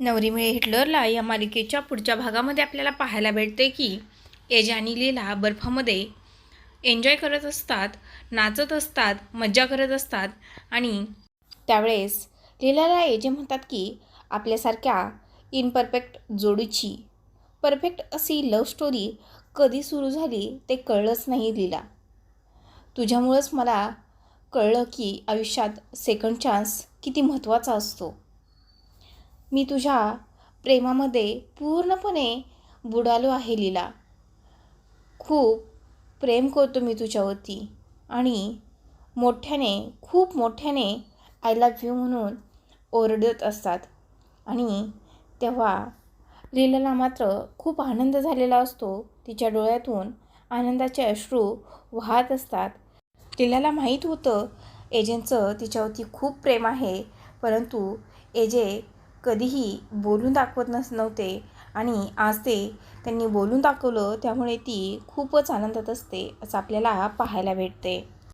नवरी मिळे हिटलरला या मालिकेच्या पुढच्या भागामध्ये आपल्याला पाहायला भेटते की एज आणि लीला बर्फामध्ये एन्जॉय करत असतात नाचत असतात मज्जा करत असतात आणि त्यावेळेस लीलाला एजे म्हणतात की आपल्यासारख्या इनपरफेक्ट जोडीची परफेक्ट अशी लव्ह स्टोरी कधी सुरू झाली ते कळलंच नाही लीला. तुझ्यामुळंच मला कळलं की आयुष्यात सेकंड चान्स किती महत्त्वाचा असतो. मी तुझ्या प्रेमामध्ये पूर्णपणे बुडालो आहे लीला. खूप प्रेम करतो मी तुझ्यावरती आणि मोठ्याने खूप मोठ्याने आय लव्ह यू म्हणून ओरडत असतात. आणि तेव्हा लीलाला मात्र खूप आनंद झालेला असतो. तिच्या डोळ्यातून आनंदाचे अश्रू वाहत असतात. लीलाला माहीत होतं एजेंचं तिच्यावरती खूप प्रेम आहे परंतु एजे कधीही बोलून दाखवत नस नव्हते. आणि आज ते त्यांनी बोलून दाखवलं त्यामुळे ती खूपच आनंदात असते असं आपल्याला पाहायला भेटते.